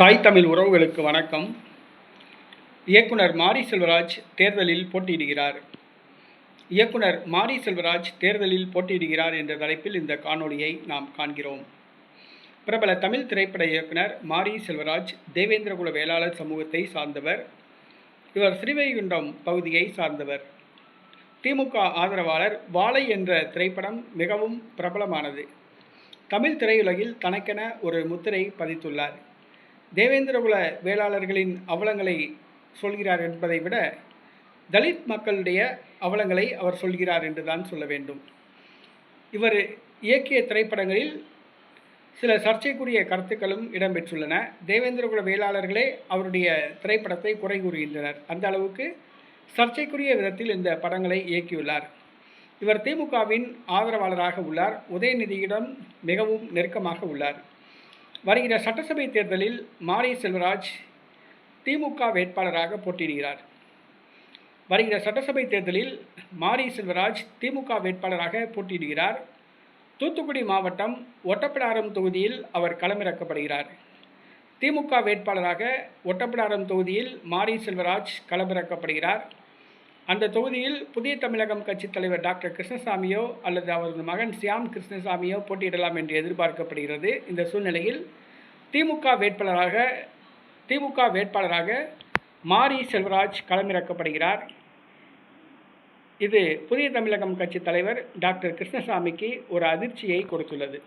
தாய் தமிழ் உறவுகளுக்கு வணக்கம். இயக்குனர் மாரி செல்வராஜ் தேர்தலில் போட்டியிடுகிறார். இயக்குனர் மாரி செல்வராஜ் தேர்தலில் போட்டியிடுகிறார் என்ற தலைப்பில் இந்த காணொளியை நாம் காண்கிறோம். பிரபல தமிழ் திரைப்பட இயக்குனர் மாரி செல்வராஜ் தேவேந்திரகுல வேளாளர் சமூகத்தை சார்ந்தவர். இவர் ஸ்ரீவைகுண்டம் பகுதியை சார்ந்தவர். திமுக ஆதரவாளர் வாழை என்ற திரைப்படம் மிகவும் பிரபலமானது. தமிழ் திரையுலகில் தனக்கென ஒரு முத்திரை பதித்துள்ளார். தேவேந்திரகுல வேளாளர்களின் அவலங்களை சொல்கிறார் என்பதை விட தலித் மக்களுடைய அவலங்களை அவர் சொல்கிறார் என்று தான் சொல்ல வேண்டும். இவர் இயக்கிய திரைப்படங்களில் சில சர்ச்சைக்குரிய கருத்துக்களும் இடம்பெற்றுள்ளன. தேவேந்திரகுல வேளாளர்களே அவருடைய திரைப்படத்தை குறை கூறுகின்றனர். அந்த அளவுக்கு சர்ச்சைக்குரிய விதத்தில் இந்த படங்களை இயக்கியுள்ளார். இவர் திமுகவின் ஆதரவாளராக உள்ளார். உதயநிதியிடம் மிகவும் நெருக்கமாக உள்ளார். வருகிற சட்டசபை தேர்தலில் மாரி செல்வராஜ் திமுக வேட்பாளராக போட்டியிடுகிறார். வருகிற சட்டசபை தேர்தலில் மாரி செல்வராஜ் திமுக வேட்பாளராக போட்டியிடுகிறார். தூத்துக்குடி மாவட்டம் ஒட்டப்பிடாரம் தொகுதியில் அவர் களமிறக்கப்படுகிறார். திமுக வேட்பாளராக ஒட்டப்பிடாரம் தொகுதியில் மாரி செல்வராஜ் களமிறக்கப்படுகிறார். அந்த தொகுதியில் புதிய தமிழகம் கட்சித் தலைவர் டாக்டர் கிருஷ்ணசாமியோ அல்லது அவரது மகன் சியாம் கிருஷ்ணசாமியோ போட்டியிடலாம் என்று எதிர்பார்க்கப்படுகிறது. இந்த சூழ்நிலையில் திமுக வேட்பாளராக திமுக வேட்பாளராக மாரி செல்வராஜ் களமிறக்கப்படுகிறார். இது புதிய தமிழகம் கட்சித் தலைவர் டாக்டர் கிருஷ்ணசாமிக்கு ஒரு அதிர்ச்சியை கொடுத்துள்ளது.